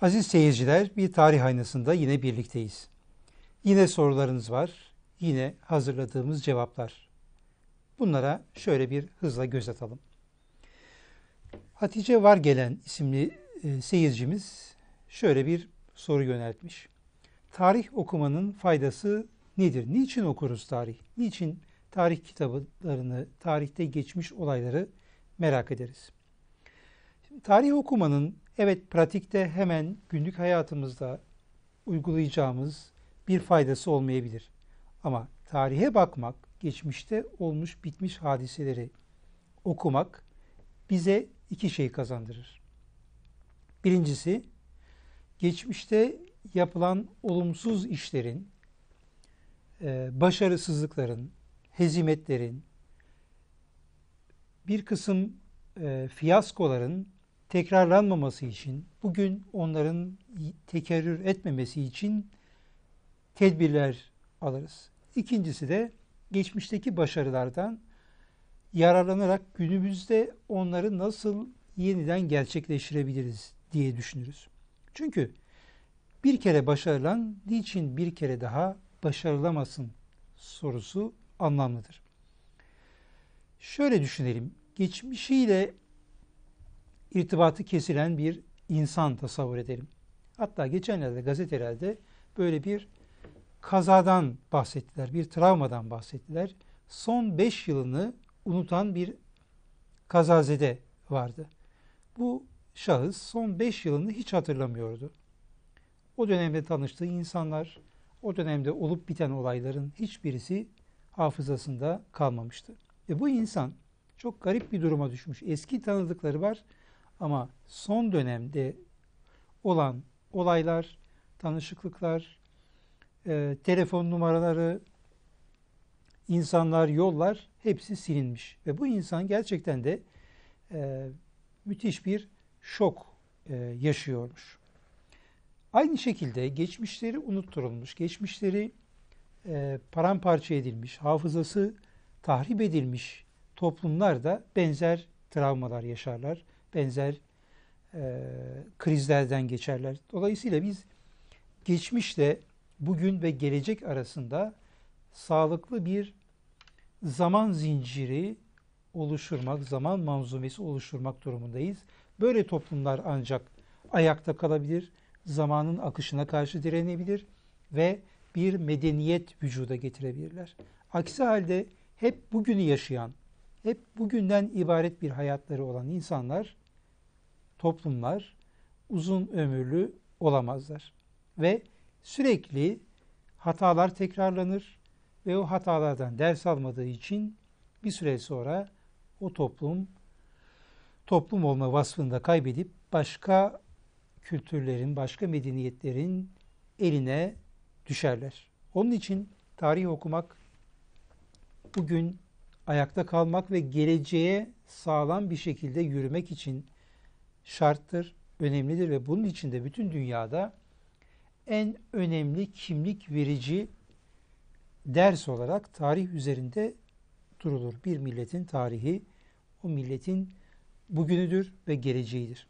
Aziz seyirciler, bir tarih aynasında yine birlikteyiz. Yine sorularınız var, yine hazırladığımız cevaplar. Bunlara şöyle bir hızla göz atalım. Hatice Vargelen isimli e, seyircimiz şöyle bir soru yöneltmiş. Tarih okumanın faydası nedir? Niçin okuruz tarih? Niçin tarih kitaplarını, tarihte geçmiş olayları merak ederiz? Şimdi, tarih okumanın evet pratikte hemen günlük hayatımızda uygulayacağımız bir faydası olmayabilir. Ama tarihe bakmak, geçmişte olmuş bitmiş hadiseleri okumak bize iki şey kazandırır. Birincisi, geçmişte yapılan olumsuz işlerin, e, başarısızlıkların, hezimetlerin, bir kısım e, fiyaskoların tekrarlanmaması için, bugün onların tekerrür etmemesi için tedbirler alırız. İkincisi de geçmişteki başarılardan yararlanarak günümüzde onları nasıl yeniden gerçekleştirebiliriz diye düşünürüz. Çünkü bir kere başarılan niçin bir kere daha başarılamasın sorusu anlamlıdır. Şöyle düşünelim. Geçmişiyle irtibatı kesilen bir insan tasavvur edelim. Hatta geçenlerde gazetelerde böyle bir kazadan bahsettiler, bir travmadan bahsettiler. Son 5 yılını unutan bir kazazede vardı. Bu şahıs son 5 yılını hiç hatırlamıyordu. O dönemde tanıştığı insanlar, o dönemde olup biten olayların hiçbirisi hafızasında kalmamıştı. Ve bu insan çok garip bir duruma düşmüş. Eski tanıdıkları var ama son dönemde olan olaylar, tanışıklıklar, e, telefon numaraları, insanlar, yollar hepsi silinmiş. Ve bu insan gerçekten de e, müthiş bir şok e, yaşıyormuş. Aynı şekilde geçmişleri unutturulmuş, geçmişleri e, paramparça edilmiş, hafızası tahrip edilmiş toplumlar da benzer travmalar yaşarlar, benzer e, krizlerden geçerler. Dolayısıyla biz geçmişle bugün ve gelecek arasında sağlıklı bir zaman zinciri oluşturmak, zaman manzumesi oluşturmak durumundayız. Böyle toplumlar ancak ayakta kalabilir, zamanın akışına karşı direnebilir ve bir medeniyet vücuda getirebilirler. Aksi halde hep bugünü yaşayan, hep bugünden ibaret bir hayatları olan insanlar, toplumlar uzun ömürlü olamazlar. Ve sürekli hatalar tekrarlanır ve o hatalardan ders almadığı için bir süre sonra o toplum toplum olma vasfını da kaybedip başka kültürlerin, başka medeniyetlerin eline düşerler. Onun için tarih okumak bugün ayakta kalmak ve geleceğe sağlam bir şekilde yürümek için şarttır, önemlidir ve bunun için de bütün dünyada en önemli kimlik verici ders olarak tarih üzerinde durulur. Bir milletin tarihi o milletin bugünüdür ve geleceğidir.